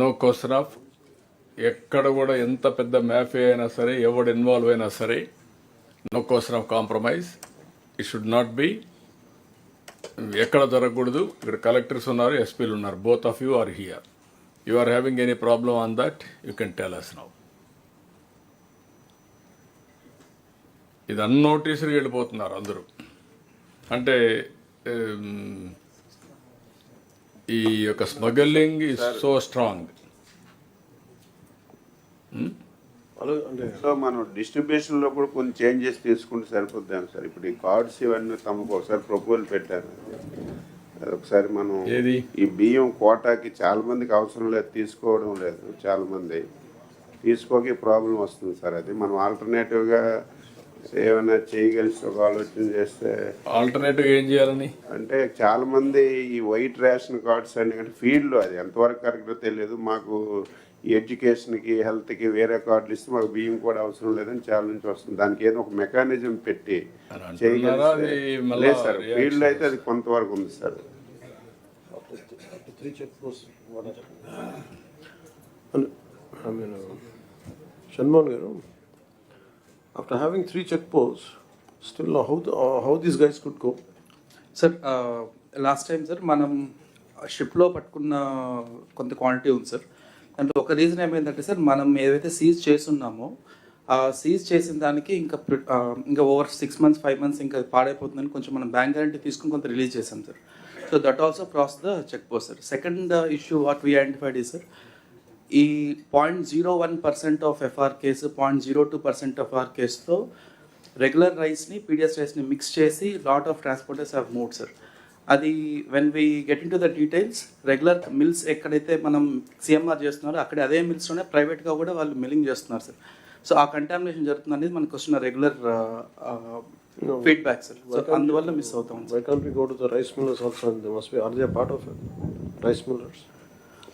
No కోసరాఫ్ ఎక్కడ కూడా ఎంత పెద్ద మ్యాఫే అయినా సరే ఎవడు ఇన్వాల్వ్ అయినా సరే no question of compromise it should not be ఎక్కడ జరగకూడదు. ఇక్కడ కలెక్టర్స్ ఉన్నారు ఎస్పీలు ఉన్నారు. Both of you are here you are having any problem on that you can tell us now ఇది అన్నోటీసులు వెళ్ళిపోతున్నారు అందరూ. అంటే um, ఈ యొక్క smuggling is so strong so మనం డిస్ట్రిబ్యూషన్లో కూడా కొన్ని చేంజెస్ తీసుకుంటే సరిపోద్దాం సార్. ఇప్పుడు ఈ కార్డ్స్ ఇవన్నీ తమకు ఒకసారి ప్రపోజల్ పెట్టారు. అది ఒకసారి మనం ఏది? ఈ బియ్యం కోటాకి చాలా మందికి అవసరం లేదు తీసుకోవడం లేదు. చాలా మంది తీసుకోకే ప్రాబ్లం వస్తుంది సార్ అది. మనం ఆల్టర్నేటివ్గా ఏమైనా చేయగలిసి ఒక ఆలోచన చేస్తే ఆల్టర్నేటివ్ ఏం చేయాలని? అంటే చాలా మంది ఈ వైట్ రేషన్ కార్డ్స్ అని అంటే ఫీల్డ్లో అది ఎంతవరకు కరెక్టో తెలియదు. మాకు ఈ ఎడ్యుకేషన్కి హెల్త్కి వేరే కార్డులు ఇస్తే మాకు బియ్యం కూడా అవసరం లేదని చాలా నుంచి వస్తుంది. దానికి ఏదో ఒక మెకానిజం పెట్టి మళ్ళా లేదు సార్ reaction. ఫీల్డ్లో అయితే అది కొంతవరకు ఉంది sir. Three check after having three check post still how how these guys could posts, sir last time sir మనం షిప్లో పట్టుకున్న కొంత క్వాంటిటీ ఉంది సార్ దాంట్లో ఒక రీజన్ ఏమైందంటే సార్ మనం ఏదైతే సీజ్ చేస్తున్నామో ఆ సీజ్ చేసిన దానికి ఇంకా ప్రి- ఇంకా over six months five months ఇంకా పాడైపోతుందని కొంచెం మనం బ్యాంక్ గ్యారంటీ తీసుకుని కొంత రిలీజ్ చేసాం sir so that also cross the check post sir second issue what we identified ఈ సార్ ఈ point zero one percent of FR case point zero two percent of R కేసుతో regular రైస్ని PDS రైస్ని mix చేసి lot of transporters have moved sir అది when we get into the details regular mills ఎక్కడైతే మనం CMR చేస్తున్నారో అక్కడ అదే మిల్స్లోనే ప్రైవేట్గా కూడా వాళ్ళు మిల్లింగ్ చేస్తున్నారు సార్ సో ఆ కంటామినేషన్ జరుగుతుంది అనేది మనకు వస్తున్న రెగ్యులర్ ఫీడ్బ్యాక్ సార్ అందువల్ల మిస్ అవుతాం go to the rice millers also? And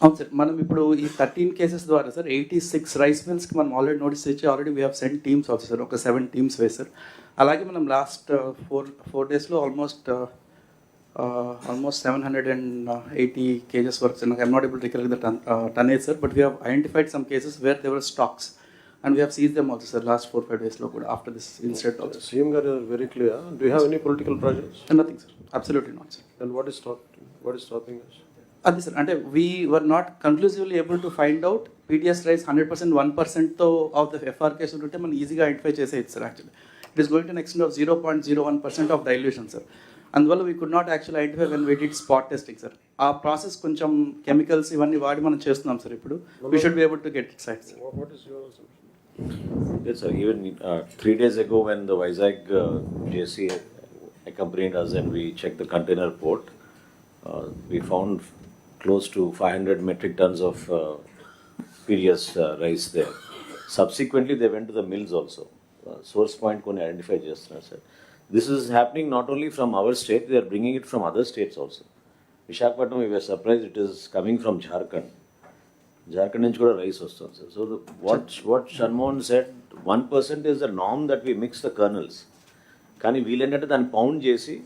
అవును సార్ మనం ఇప్పుడు ఈ థర్టీన్ కేసెస్ ద్వారా సార్ ఎయిటీ సిక్స్ రైస్ మిల్స్కి మనం ఆల్రెడీ నోటీస్ ఇచ్చి already we have send teams also sir ఒక సెవెన్ టీమ్స్ వే సార్ అలాగే మనం లాస్ట్ ఫోర్ ఫోర్ డేస్లో almost almost seven hundred and eighty cases work sir I'm not able to recollect the ton tonnage sir but we have identified some cases where they were stocks and we have seize them also sir last four five డేస్లో కూడా after this incident also CM Garu are very clear. Do you have any political pressures? Nothing sir absolutely not sir Then what is stop, what is stopping us? అది sir అంటే we were not conclusively able to find out PDS rice hundred percent one పర్సెంట్తో of the FR case ఉంటే మనం ఈజీగా identify చేసేది sir actually it is going to next of zero point zero one percent of dilution sir. అందువల్ల we could not actual identify when we did spot testing sir. ఆ process కొంచెం chemicals ఇవన్నీ వాడి మనం చేస్తున్నాం సార్ ఇప్పుడు. We should be able to get it side sir What what is your assumption? Yes, sir. Even uh, three days ago, when the Vizag uh, JC accompanied us and we checked the container port, uh, we found close to 500 metric tons of uh, PDS uh, rice there. Subsequently, they went to the mills also. Uh, source point కొన్ని identify చేస్తున్నారు sir this is happening not only from our state they are bringing it from other states also Visakhapatnam we were surprise it is coming from Jharkhand Jharkhand నుంచి కూడా rice వస్తుంది sir so what what షర్మోహన్ set one percent is the NAM that we mix the kernels కానీ వీళ్ళేంటంటే దాన్ని pound చేసి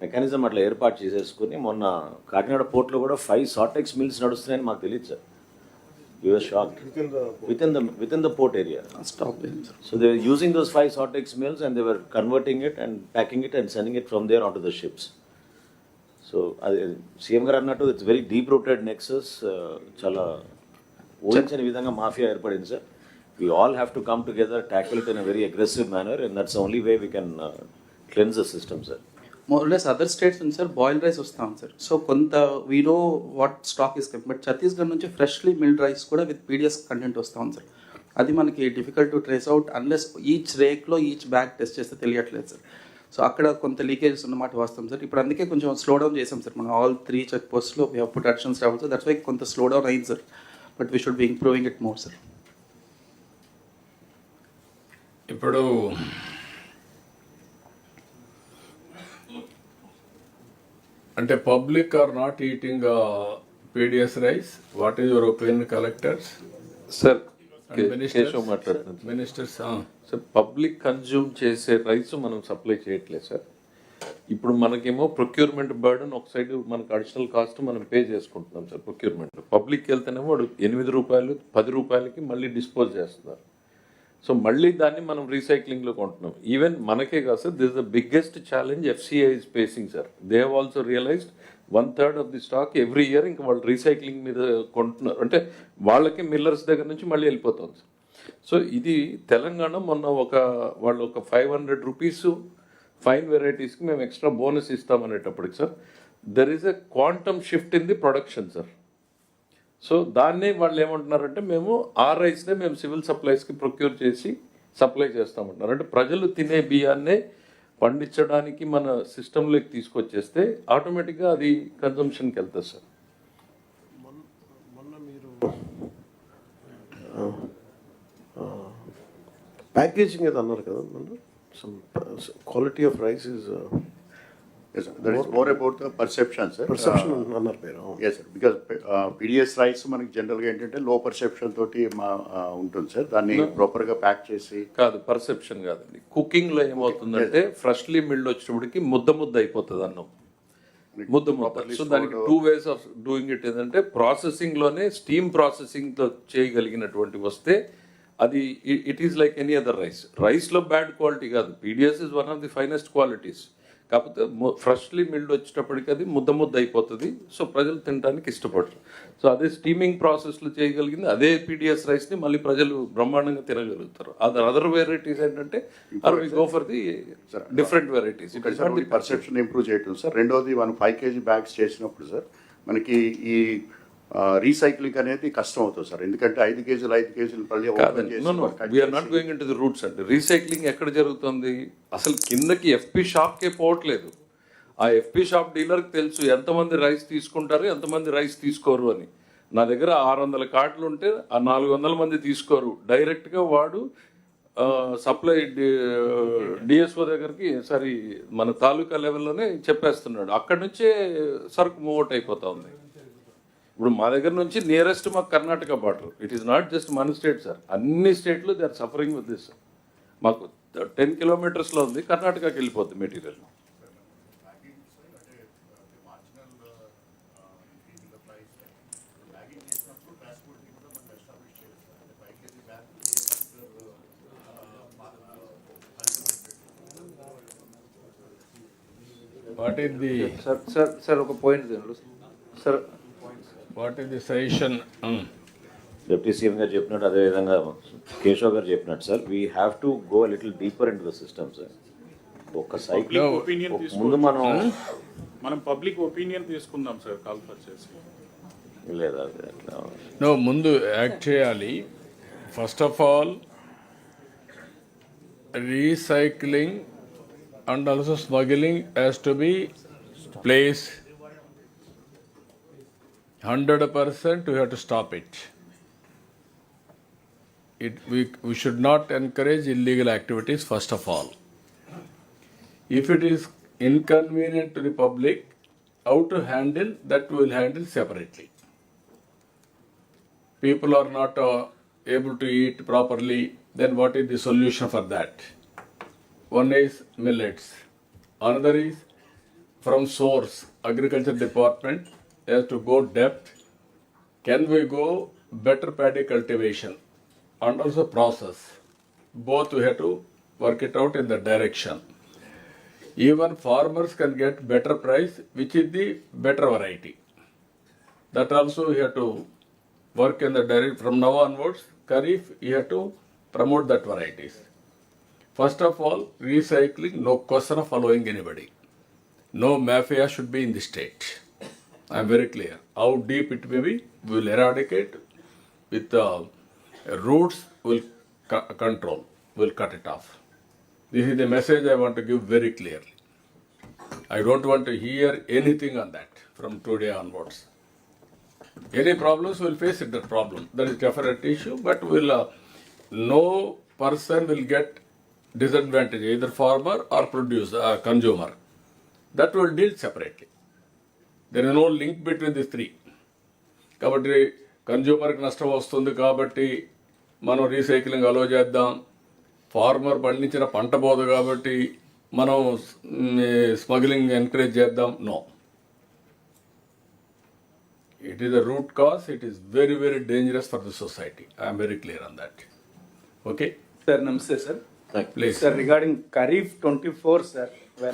mechanism అట్లా ఏర్పాటు చేసేసుకుని మొన్న కాకినాడ పోర్ట్లో కూడా ఫైవ్ సాటెక్స్ మిల్స్ నడుస్తున్నాయని మాకు తెలియదు sir. You are shock with in the with in the port area stop sir so they using those five sortex mills and they were converting it and packing it and sending it from there on to the ships so అది CM గారు అన్నట్టు it's very deep rooted nexus చాలా ఊహించని విధంగా mafia ఏర్పడింది sir. We all have to come together tackle it in a very aggressive manner and that's only way we can cleanse the system sir more or less other states నుంచి sir boil rice వస్తాం sir so కొంత we know what stock is but Chhattisgarh నుంచి freshly milled rice కూడా with PDS content వస్తాం sir అది మనకి difficult to trace out unless each రేక్లో each bag test చేస్తే తెలియట్లేదు సార్ సో అక్కడ కొంత లీకేజెస్ ఉన్నమాట వస్తాం సార్ ఇప్పుడు అందుకే కొంచెం స్లో డౌన్ చేసాం సార్ మనం ఆల్ త్రీ చెక్ పోస్ట్లో వీ హెవ్ యాక్షన్స్ రావాలి సార్ దట్స్ వై కొంత స్లో డౌన్ అయింది sir but we should be improving it more sir ఇప్పుడు అంటే public are not eating PDS rice what is your opinion collectors? Sir? Keshav మాట్లాడుతున్నాను ministers sir public consume చేసే rice మనం supply చేయట్లేదు sir ఇప్పుడు మనకేమో procurement burden ఒక side మనకు అడిషనల్ కాస్ట్ మనం పే చేసుకుంటున్నాం సార్ ప్రొక్యూర్మెంట్ పబ్లిక్కి వెళ్తేనేమో వాడు ఎనిమిది రూపాయలు పది రూపాయలకి మళ్ళీ డిస్పోజ్ చేస్తున్నారు. సో మళ్ళీ దాన్ని మనం రీసైక్లింగ్లో కొంటున్నాం. ఈవెన్ మనకే కాదు sir this the biggest challenge FCI is facing sir they have also realised one third of the stock every year ఇంకా వాళ్ళు రీసైక్లింగ్ మీద కొంటున్నారు. అంటే వాళ్ళకి మిల్లర్స్ దగ్గర నుంచి మళ్ళీ వెళ్ళిపోతుంది సార్ సో ఇది తెలంగాణ మొన్న ఒక వాళ్ళు ఒక ఫైవ్ హండ్రెడ్ రూపీస్ ఫైన్ వెరైటీస్కి మేము extra bonus ఇస్తామనేటప్పటికి sir there is a quantum shift in the production sir so దాన్నే వాళ్ళు ఏమంటున్నారంటే మేము ఆ రైస్నే మేము సివిల్ సప్లైస్కి ప్రొక్యూర్ చేసి సప్లై చేస్తామంటున్నారు. అంటే ప్రజలు తినే బియ్యాన్నే పండించడానికి మన సిస్టంలోకి తీసుకొచ్చేస్తే ఆటోమేటిక్గా అది కన్జంప్షన్కి వెళ్తుంది సార్. ప్యాకేజింగ్ ఏదో అన్నారు కదా quality of rice is Perception, sir. Perception అన్నారు మీరు. Yes sir because PDS rice మనకి జనరల్గా ఏంటంటే లో పర్సెప్షన్ తోటి మా ఉంటుంది సార్ దాన్ని ప్రాపర్గా ప్యాక్ చేసి కాదు పర్సెప్షన్ కాదండి. కుకింగ్లో ఏమవుతుందంటే ఫ్రెష్లీ మిల్డ్ వచ్చినప్పటికి ముద్ద ముద్ద అయిపోతుంది అన్నం. ముద్ద ముద్ద. సో దానికి two ways of doing it ఏంటంటే ప్రాసెసింగ్లోనే స్టీమ్ ప్రాసెసింగ్తో చేయగలిగినటువంటి వస్తే అది it is like any other rice రైస్లో బ్యాడ్ క్వాలిటీ కాదు. PDS is one of the finest qualities కాకపోతే ఫ్రెష్లీ మిల్డ్ వచ్చేటప్పటికి అది ముద్ద ముద్ద అయిపోతుంది. సో ప్రజలు తినడానికి ఇష్టపడరు. సో అదే స్టీమింగ్ ప్రాసెస్లో చేయగలిగింది అదే పీడిఎస్ రైస్ని మళ్ళీ ప్రజలు బ్రహ్మాండంగా తినగలుగుతారు. అదర్ అదర్ వెరైటీస్ ఏంటంటే are we go for the different varieties. Perception improve చేయటం. సార్ రెండోది మనం ఫైవ్ కేజీ బ్యాగ్స్ చేసినప్పుడు సార్ మనకి ఈ రీసైక్లింగ్ అనేది కష్టం అవుతుంది సార్. ఎందుకంటే ఐదు కేజీలు ఐదు కేజీలు మళ్ళీ we're not going into the roots అండి. రీసైక్లింగ్ ఎక్కడ జరుగుతుంది? అసలు కిందకి ఎఫ్పి షాప్కే పోవట్లేదు. ఆ ఎఫ్పి షాప్ డీలర్కి తెలుసు ఎంతమంది రైస్ తీసుకుంటారు ఎంతమంది రైస్ తీసుకోరు అని. నా దగ్గర ఆరు వందల కార్డులు ఉంటే ఆ నాలుగు వందల మంది తీసుకోరు. డైరెక్ట్గా వాడు సప్లై డిఎస్ఓ దగ్గరికి సారీ మన తాలూకా లెవెల్లోనే చెప్పేస్తున్నాడు. అక్కడి నుంచే సరుకు మూవ్ అవుట్ అయిపోతా ఉంది. ఇప్పుడు మా దగ్గర నుంచి నియరెస్ట్ మాకు Karnataka border it is not just మన స్టేట్ సార్ అన్ని స్టేట్లు they are suffering with this మాకు టెన్ కిలోమీటర్స్లో ఉంది కర్ణాటకకి వెళ్ళిపోద్ది material what the sir sir sir ఒక point sir what is the suggestion deputy CM garu చెప్పినట్టు అదేవిధంగా కేశవ్ గారు చెప్పినట్టు sir we have to go little deeper in the system sir ఒక సైకిల్ ముందు మనం మనం పబ్లిక్ ఒపీనియన్ తీసుకుందాం సార్ కాల్ఫర్ చేసి లేదా నో ముందు యాక్ట్ చేయాలి. First of all recycling and also smuggling has to be place 100% we have to stop it. it we, we should not encourage illegal activities first of all. If it is inconvenient to the public, how to handle that we will handle separately. People are not uh, able to eat properly, then what is the solution for that? One is millets, another is from source, agriculture department, has to go depth. Can we go better paddy cultivation? And also process? Both we have to work it out in the direction. Even farmers can get better price which is the better variety. That also we have to work in the direct from now onwards kharif you have to promote that varieties. First of all recycling no question of following anybody. No mafia should be in the state i am very clear how deep it may be we will eradicate with uh, roots will co- control will cut it off this is the message I want to give very clearly. I don't want to hear anything on that from today onwards. Any problems will face it, that problem. That is definite issue, but will uh, no person will get disadvantage, either farmer or producer, uh, consumer. That will deal separately. There is no link between these three. కాబట్టి కన్జ్యూమర్కి నష్టం వస్తుంది కాబట్టి మనం recycling అలో చేద్దాం. Farmer పండించిన పంట పోదు కాబట్టి మనం స్మగ్లింగ్ ఎంకరేజ్ చేద్దాం. No it is the root cause it is very very dangerous for the society I'm very clear on that okay sir నమస్తే sir. Please sir regarding Kharif twenty four sir